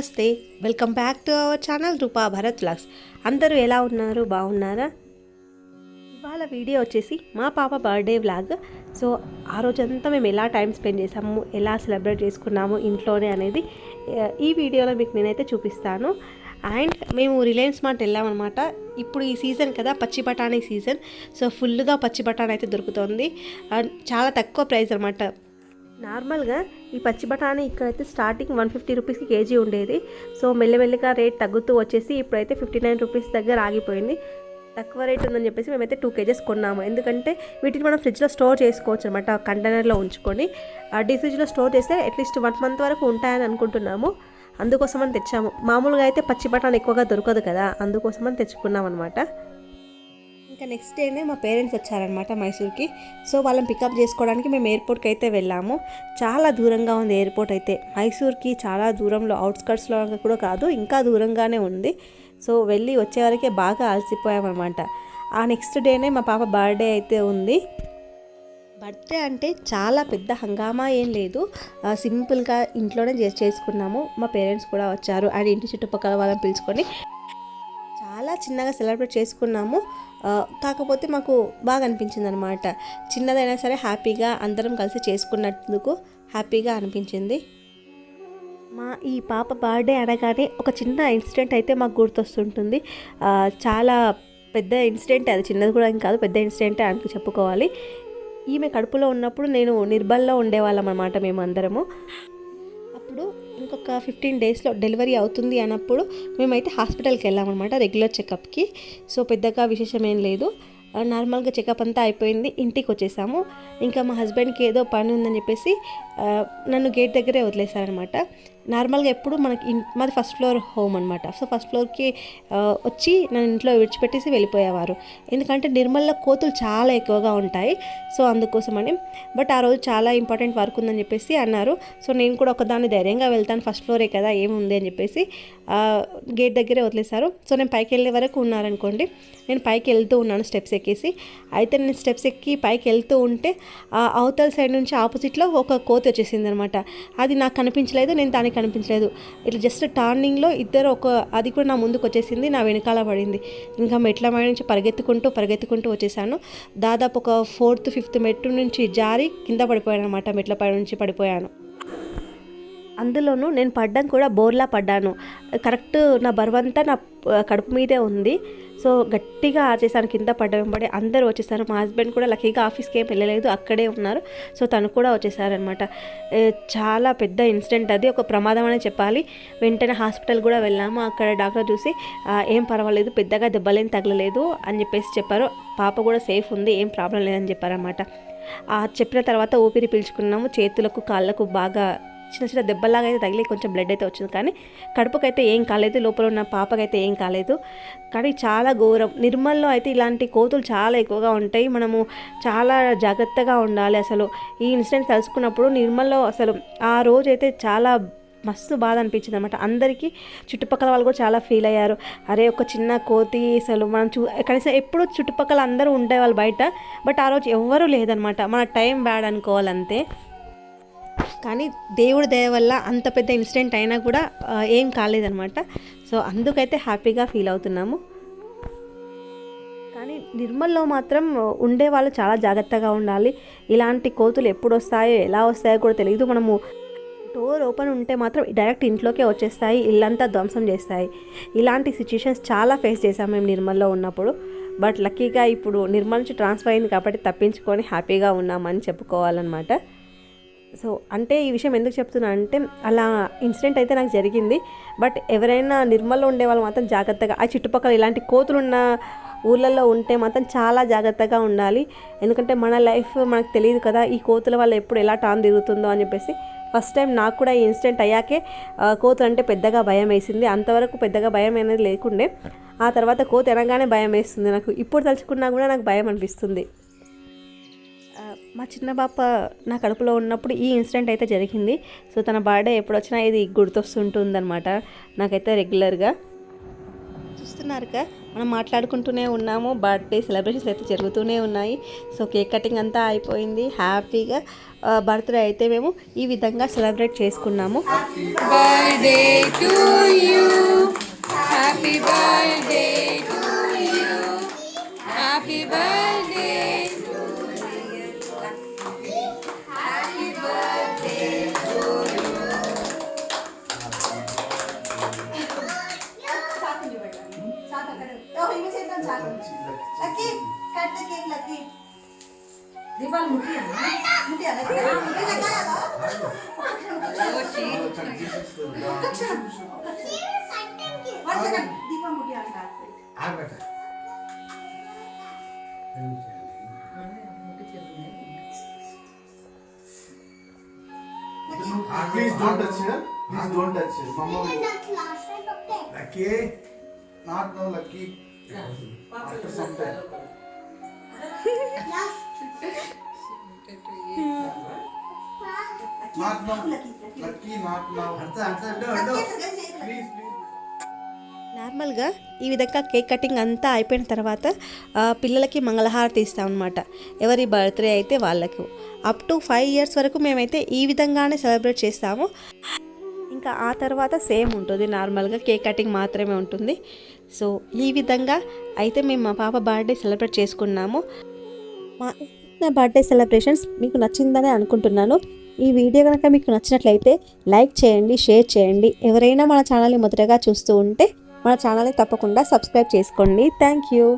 నమస్తే. Welcome back to our channel Rupa Bharat logs అందరూ ఎలా ఉన్నారు? బాగున్నారా? ఇవాళ వీడియో వచ్చేసి మా పాప బర్త్డే వ్లాగ్. సో ఆ రోజంతా మేము ఎలా టైం స్పెండ్ చేసాము ఎలా సెలబ్రేట్ చేసుకున్నాము? ఇంట్లోనే అనేది ఈ వీడియోలో మీకు నేనైతే చూపిస్తాను. అండ్ మేము రిలయన్స్ మార్ట్ వెళ్ళామన్నమాట. ఇప్పుడు ఈ సీజన్ కదా పచ్చి బఠానీ సీజన్. సో ఫుల్గా పచ్చి బఠానీ అయితే దొరుకుతుంది. అండ్ చాలా తక్కువ ప్రైస్ అనమాట నార్మల్గా ఈ పచ్చి బఠానీ ఇక్కడైతే స్టార్టింగ్ వన్ ఫిఫ్టీ రూపీస్కి కేజీ ఉండేది. సో మెల్లమెల్లిగా రేట్ తగ్గుతూ వచ్చేసి ఇప్పుడైతే ఫిఫ్టీ నైన్ రూపీస్ దగ్గర ఆగిపోయింది. తక్కువ రేట్ ఉందని చెప్పేసి మేమైతే టూ కేజెస్ కొన్నాము. ఎందుకంటే వీటిని మనం ఫ్రిడ్జ్లో స్టోర్ చేసుకోవచ్చు అనమాట కంటైనర్లో ఉంచుకొని. డీ ఫ్రిడ్జ్లో స్టోర్ చేస్తే అట్లీస్ట్ వన్ మంత్ వరకు ఉంటాయని అనుకుంటున్నాము. అందుకోసమని తెచ్చాము. మామూలుగా అయితే పచ్చి బఠానీ ఎక్కువగా దొరకదు కదా అందుకోసమని తెచ్చుకున్నాం అనమాట ఇంకా నెక్స్ట్ డేనే మా పేరెంట్స్ వచ్చారనమాట మైసూర్కి. సో వాళ్ళని పికప్ చేసుకోవడానికి మేము ఎయిర్పోర్ట్కి అయితే వెళ్ళాము. చాలా దూరంగా ఉంది ఎయిర్పోర్ట్ అయితే. మైసూర్కి చాలా దూరంలో అవుట్స్కట్స్లో కూడా కాదు ఇంకా దూరంగానే ఉంది. సో వెళ్ళి వచ్చే వరకే బాగా అలసిపోయామన్నమాట. ఆ నెక్స్ట్ డేనే మా పాప బర్త్డే అయితే ఉంది. బర్త్డే అంటే చాలా పెద్ద హంగామా ఏం లేదు. సింపుల్గా ఇంట్లోనే చేసుకున్నాము. మా పేరెంట్స్ కూడా వచ్చారు. అండ్ ఇంటి చుట్టుపక్కల వాళ్ళని పిలుచుకొని చాలా చిన్నగా సెలబ్రేట్ చేసుకున్నాము. కాకపోతే మాకు బాగా అనిపించింది అనమాట చిన్నదైనా సరే హ్యాపీగా అందరం కలిసి చేసుకున్నందుకు హ్యాపీగా అనిపించింది. మా ఈ పాప బర్త్డే అనగానే ఒక చిన్న ఇన్సిడెంట్ అయితే మాకు గుర్తొస్తుంటుంది. చాలా పెద్ద ఇన్సిడెంట్ అది. చిన్నది కూడా ఏం కాదు పెద్ద ఇన్సిడెంటే అని చెప్పుకోవాలి. ఈమె కడుపులో ఉన్నప్పుడు నేను నిర్బల్లో ఉండేవాళ్ళం అనమాట మేము అందరము ఇంకొక ఫిఫ్టీన్ డేస్లో డెలివరీ అవుతుంది అన్నప్పుడు మేమైతే హాస్పిటల్కి వెళ్ళామన్నమాట రెగ్యులర్ చెకప్కి సో పెద్దగా విశేషం ఏం లేదు. నార్మల్గా చెకప్ అంతా అయిపోయింది ఇంటికి వచ్చేసాము. ఇంకా మా హస్బెండ్కి ఏదో పని ఉందని చెప్పేసి నన్ను గేట్ దగ్గరే వదిలేశారనమాట నార్మల్గా ఎప్పుడు మనకి ఇన్ మాది ఫస్ట్ ఫ్లోర్ హోమ్ అనమాట సో ఫస్ట్ ఫ్లోర్కి వచ్చి నన్ను ఇంట్లో విడిచిపెట్టేసి వెళ్ళిపోయేవారు. ఎందుకంటే నిర్మల్లో కోతులు చాలా ఎక్కువగా ఉంటాయి. సో అందుకోసమని బట్ ఆ రోజు చాలా ఇంపార్టెంట్ వర్క్ ఉందని చెప్పేసి అన్నారు. సో నేను కూడా ఒకదాన్ని ధైర్యంగా వెళ్తాను ఫస్ట్ ఫ్లోరే కదా ఏముంది అని చెప్పేసి గేట్ దగ్గరే వదిలేశారు. సో నేను పైకి వెళ్ళే వరకు ఉన్నారనుకోండి నేను పైకి వెళ్తూ ఉన్నాను స్టెప్స్ ఎక్కేసి. అయితే నేను స్టెప్స్ ఎక్కి పైకి వెళ్తూ ఉంటే ఆ అవతల సైడ్ నుంచి ఆపోజిట్లో ఒక కోతి వచ్చేసింది అనమాట అది నాకు కనిపించలేదు నేను దానికి కనిపించలేదు. ఇట్లా జస్ట్ టర్నింగ్లో ఇద్దరు ఒక అది కూడా నా ముందుకు వచ్చేసింది నా వెనకాల పడింది. ఇంకా మెట్ల మీద నుంచి పరిగెత్తుకుంటూ పరిగెత్తుకుంటూ వచ్చేసాను. దాదాపు ఒక ఫోర్త్ ఫిఫ్త్ మెట్టు నుంచి జారి కింద పడిపోయాను అనమాట మెట్ల పై నుంచి పడిపోయాను. అందులోనూ నేను పడ్డం కూడా బోర్లా పడ్డాను. కరెక్ట్ నా బరువంతా నా కడుపు మీదే ఉంది. సో గట్టిగా ఆర్చేసాను కింద పడ్డ వెంబడి అందరూ వచ్చేసారు. మా హస్బెండ్ కూడా లక్కీగా ఆఫీస్కి ఏం వెళ్ళలేదు అక్కడే ఉన్నారు. సో తను కూడా వచ్చేసారనమాట చాలా పెద్ద ఇన్సిడెంట్ అది. ఒక ప్రమాదం అనే చెప్పాలి. వెంటనే హాస్పిటల్ కూడా వెళ్ళాము. అక్కడ డాక్టర్ చూసి ఏం పర్వాలేదు పెద్దగా దెబ్బలేం తగలలేదు అని చెప్పేసి చెప్పారు. పాప కూడా సేఫ్ ఉంది ఏం ప్రాబ్లం లేదని చెప్పారనమాట చెప్పిన తర్వాత ఊపిరి పీల్చుకున్నాము. చేతులకు కాళ్ళకు బాగా చిన్న చిన్న దెబ్బలాగా అయితే తగిలి కొంచెం బ్లడ్ అయితే వచ్చింది. కానీ కడుపుకైతే ఏం కాలేదు లోపల ఉన్న పాపకైతే ఏం కాలేదు. కానీ చాలా ఘోరం. నిర్మల్లో అయితే ఇలాంటి కోతులు చాలా ఎక్కువగా ఉంటాయి. మనము చాలా జాగ్రత్తగా ఉండాలి అసలు. ఈ ఇన్సిడెంట్ తెలుసుకున్నప్పుడు నిర్మల్లో అసలు ఆ రోజైతే చాలా మస్తు బాధ అనిపించింది అనమాట అందరికీ చుట్టుపక్కల వాళ్ళు కూడా చాలా ఫీల్ అయ్యారు. అరే ఒక చిన్న కోతి అసలు మనం చూ కనీసం ఎప్పుడు చుట్టుపక్కల అందరూ ఉండేవాళ్ళు బయట బట్ ఆ రోజు ఎవ్వరూ లేదనమాట మన టైం బ్యాడ్ అనుకోవాలంతే. కానీ దేవుడి దయ వల్ల అంత పెద్ద ఇన్సిడెంట్ అయినా కూడా ఏం కాలేదనమాట సో అందుకైతే హ్యాపీగా ఫీల్ అవుతున్నాము. కానీ నిర్మల్లో మాత్రం ఉండే వాళ్ళు చాలా జాగ్రత్తగా ఉండాలి. ఇలాంటి కోతులు ఎప్పుడు వస్తాయో ఎలా వస్తాయో కూడా తెలియదు మనము డోర్ ఓపెన్ ఉంటే మాత్రం డైరెక్ట్ ఇంట్లోకే వచ్చేస్తాయి ఇల్లంతా ధ్వంసం చేస్తాయి. ఇలాంటి సిచ్యుయేషన్స్ చాలా ఫేస్ చేసాం మేము నిర్మల్లో ఉన్నప్పుడు. బట్ లక్కీగా ఇప్పుడు నిర్మల్ నుంచి ట్రాన్స్ఫర్ అయింది కాబట్టి తప్పించుకొని హ్యాపీగా ఉన్నామని చెప్పుకోవాలన్నమాట. సో అంటే ఈ విషయం ఎందుకు చెప్తున్నా అంటే అలా ఇన్సిడెంట్ అయితే నాకు జరిగింది. బట్ ఎవరైనా నిర్మల్లో ఉండే వాళ్ళు మాత్రం జాగ్రత్తగా ఆ చుట్టుపక్కల ఇలాంటి కోతులున్న ఊళ్ళల్లో ఉంటే మాత్రం చాలా జాగ్రత్తగా ఉండాలి. ఎందుకంటే మన లైఫ్ మనకు తెలియదు కదా ఈ కోతుల వల్ల ఎప్పుడు ఎలా టాన్ తిరుగుతుందో అని చెప్పేసి. ఫస్ట్ టైం నాకు కూడా ఈ ఇన్సిడెంట్ అయ్యాకే కోతులు అంటే పెద్దగా భయం వేసింది. అంతవరకు పెద్దగా భయం అనేది లేకుండే. ఆ తర్వాత కోతి అనగానే భయం వేస్తుంది. నాకు ఇప్పుడు తలుచుకున్నా కూడా నాకు భయం అనిపిస్తుంది. మా చిన్న పాప నా కడుపులో ఉన్నప్పుడు ఈ ఇన్సిడెంట్ అయితే జరిగింది. సో తన బర్త్డే ఎప్పుడు వచ్చినా ఇది గుర్తొస్తుంటుందన్నమాట. నాకైతే రెగ్యులర్గా చూస్తున్నారుగా మనం మాట్లాడుకుంటూనే ఉన్నాము. బర్త్డే సెలబ్రేషన్స్ అయితే జరుగుతూనే ఉన్నాయి. సో కేక్ కటింగ్ అంతా అయిపోయింది. హ్యాపీగా బర్త్డే అయితే మేము ఈ విధంగా సెలబ్రేట్ చేసుకున్నాము. birthday to ఇవి చేద్దాం చాలు lucky cut the cake lucky దీపాలు ముట్టియా ముట్టియా దీపం ముట్టియా Please don't touch her. Please don't touch her. Mama. Lucky. Time. Not now. Lucky not now. Please, please. నార్మల్గా ఈ విధంగా కేక్ కటింగ్ అంతా అయిపోయిన తర్వాత పిల్లలకి మంగళహారతి ఇస్తాం అనమాట ఎవరి బర్త్డే అయితే వాళ్ళకు అప్ టు ఫైవ్ ఇయర్స్ వరకు మేమైతే ఈ విధంగానే సెలబ్రేట్ చేస్తాము ఇంకా ఆ తర్వాత సేమ్ ఉంటుంది. నార్మల్గా కేక్ కటింగ్ మాత్రమే ఉంటుంది. సో ఈ విధంగా అయితే మేము మా పాప బర్త్డే సెలబ్రేట్ చేసుకున్నాము. మా నా బర్త్డే సెలబ్రేషన్స్ మీకు నచ్చిందని అనుకుంటున్నాను. ఈ వీడియో కనుక మీకు నచ్చినట్లయితే లైక్ చేయండి షేర్ చేయండి. ఎవరైనా మన ఛానల్ని మొదటగా చూస్తూ ఉంటే మన ఛానల్ని తప్పకుండా సబ్స్క్రైబ్ చేసుకోండి. Thank you.